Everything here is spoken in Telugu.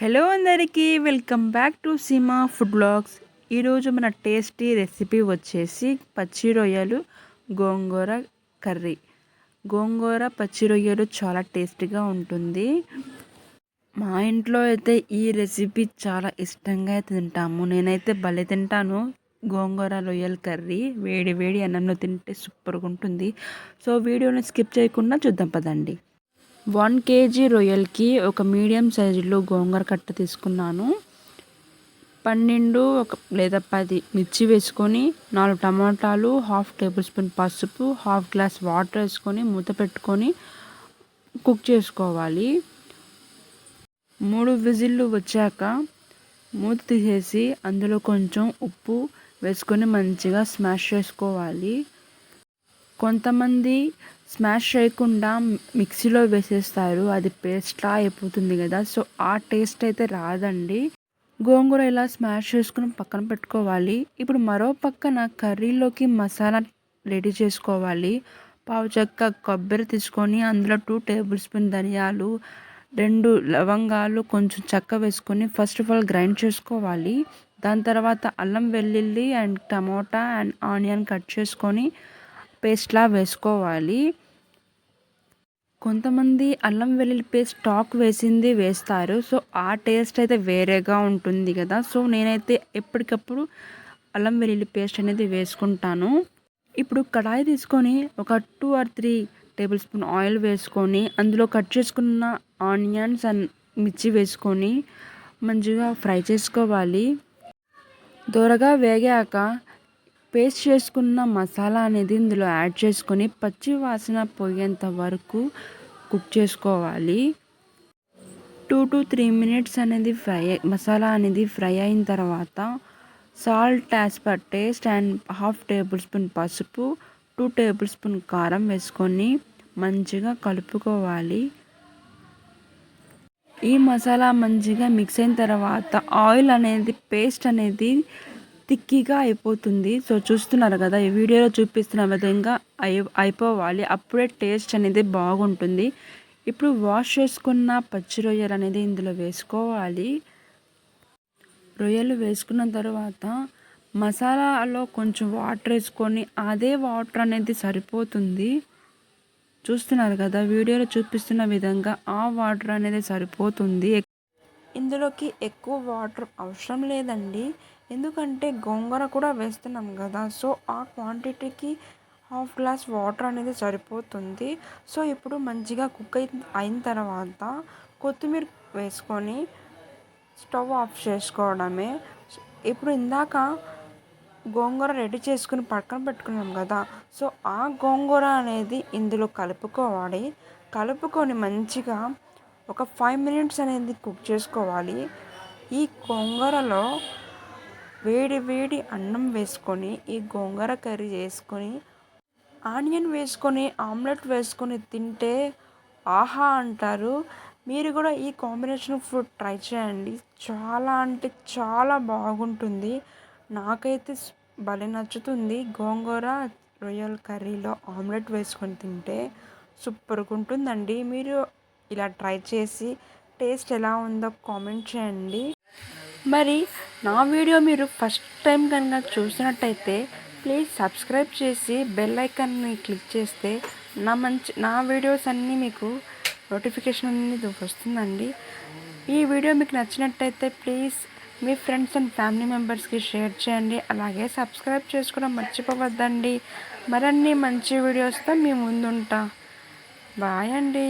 హలో అందరికీ welcome back to Seema food blogs. ఈరోజు మన టేస్టీ రెసిపీ వచ్చేసి పచ్చి రొయ్యలు గోంగూర కర్రీ. గోంగూర పచ్చి రొయ్యలు చాలా టేస్టీగా ఉంటుంది. మా ఇంట్లో అయితే ఈ రెసిపీ చాలా ఇష్టంగా తింటాము. నేనైతే భలే తింటాను. గోంగూర రొయ్యల కర్రీ వేడి వేడి అన్నంలో తింటే సూపర్గా ఉంటుంది. సో వీడియోని స్కిప్ చేయకుండా చూద్దాం పదండి. వన్ కేజీ రొయ్యలకి ఒక మీడియం సైజులో గోంగూర కట్ట తీసుకున్నాను. పన్నెండు ఒక లేదా పది మిర్చి వేసుకొని నాలుగు టమాటాలు హాఫ్ టేబుల్ స్పూన్ పసుపు హాఫ్ గ్లాస్ వాటర్ వేసుకొని మూత పెట్టుకొని కుక్ చేసుకోవాలి. మూడు విజిల్లు వచ్చాక మూత తీసేసి అందులో కొంచెం ఉప్పు వేసుకొని మంచిగా స్మాష్ చేసుకోవాలి. కొంతమంది స్మాష్ చేయకుండా మిక్సీలో వేసేస్తారు. అది పేస్ట్లా అయిపోతుంది కదా. సో ఆ టేస్ట్ అయితే రాదండి. గోంగూర ఇలా స్మాష్ చేసుకుని పక్కన పెట్టుకోవాలి. ఇప్పుడు మరో పక్కన కర్రీలోకి మసాలా రెడీ చేసుకోవాలి. పావు చెక్క కొబ్బరి తీసుకొని అందులో టూ టేబుల్ స్పూన్ ధనియాలు రెండు లవంగాలు కొంచెం చెక్క వేసుకొని ఫస్ట్ ఆఫ్ ఆల్ గ్రైండ్ చేసుకోవాలి. దాని తర్వాత అల్లం వెల్లుల్లి and tomato and onion cut చేసుకొని పేస్ట్లా వేసుకోవాలి. కొంతమంది అల్లం వెల్లుల్లి పేస్ట్ స్టాక్ వేసింది వేస్తారు. సో ఆ టేస్ట్ అయితే వేరేగా ఉంటుంది కదా. సో నేనైతే ఎప్పటికప్పుడు అల్లం వెల్లుల్లి పేస్ట్ అనేది వేసుకుంటాను. ఇప్పుడు కడాయి తీసుకొని ఒక two or three tablespoon oil వేసుకొని అందులో కట్ చేసుకున్న ఆనియన్స్ అండ్ మిర్చి వేసుకొని మంచిగా ఫ్రై చేసుకోవాలి. దూరగా వేగాక పేస్ట్ చేసుకున్న మసాలా అనేది ఇందులో యాడ్ చేసుకొని పచ్చి వాసన పోయేంత వరకు కుక్ చేసుకోవాలి. టూ టు త్రీ మినిట్స్ అనేది ఫ్రై మసాలా అనేది ఫ్రై అయిన తర్వాత salt as per taste and half tablespoon పసుపు టూ టేబుల్ స్పూన్ కారం వేసుకొని మంచిగా కలుపుకోవాలి. ఈ మసాలా మంచిగా మిక్స్ అయిన తర్వాత ఆయిల్ అనేది పేస్ట్ అనేది తిక్కిగా అయిపోతుంది. సో చూస్తున్నారు కదా ఈ వీడియోలో చూపిస్తున్న విధంగా అయి అయిపోవాలి. అప్పుడే టేస్ట్ అనేది బాగుంటుంది. ఇప్పుడు వాష్ చేసుకున్న పచ్చి రొయ్యలు అనేది ఇందులో వేసుకోవాలి. రొయ్యలు వేసుకున్న తర్వాత మసాలాలో కొంచెం వాటర్ వేసుకొని అదే వాటర్ అనేది సరిపోతుంది. చూస్తున్నారు కదా వీడియోలో చూపిస్తున్న విధంగా ఆ వాటర్ అనేది సరిపోతుంది. ఇందులోకి ఎక్కువ వాటర్ అవసరం లేదండి. ఎందుకంటే గోంగూర కూడా వేస్తున్నాం కదా. సో ఆ క్వాంటిటీకి హాఫ్ గ్లాస్ వాటర్ అనేది సరిపోతుంది. సో ఇప్పుడు మంచిగా కుక్ అయిన తర్వాత కొత్తిమీర వేసుకొని స్టవ్ ఆఫ్ చేసుకోవడమే. ఇప్పుడు ఇందాక గోంగూర రెడీ చేసుకుని పక్కన పెట్టుకున్నాం కదా. సో ఆ గోంగూర అనేది ఇందులో కలుపుకోవాలి. కలుపుకొని మంచిగా ఒక ఫైవ్ మినిట్స్ అనేది కుక్ చేసుకోవాలి. ఈ గోంగూరలో వేడి వేడి అన్నం వేసుకొని ఈ గోంగూర కర్రీ చేసుకొని ఆనియన్ వేసుకొని ఆమ్లెట్ వేసుకొని తింటే ఆహా అంటారు. మీరు కూడా ఈ కాంబినేషన్ ఫుడ్ ట్రై చేయండి. చాలా అంటే చాలా బాగుంటుంది. నాకైతే భలే నచ్చుతుంది. గోంగూర రొయ్యల కర్రీలో ఆమ్లెట్ వేసుకొని తింటే సూపర్గా ఉంటుందండి. మీరు ఇలా ట్రై చేసి టేస్ట్ ఎలా ఉందో కామెంట్ చేయండి. మరి నా వీడియో మీరు ఫస్ట్ టైం కనుక చూసినట్టయితే ప్లీజ్ సబ్స్క్రైబ్ చేసి బెల్ ఐకాన్ని క్లిక్ చేస్తే నా మంచి నా వీడియోస్ అన్నీ మీకు నోటిఫికేషన్ అనేది వస్తుందండి. ఈ వీడియో మీకు నచ్చినట్టయితే ప్లీజ్ మీ ఫ్రెండ్స్ అండ్ ఫ్యామిలీ మెంబర్స్కి షేర్ చేయండి. అలాగే సబ్స్క్రైబ్ చేసుకోవడం మర్చిపోవద్దండి. మరన్ని మంచి వీడియోస్తో మీ ముందుంటా. బాయ్ అండి.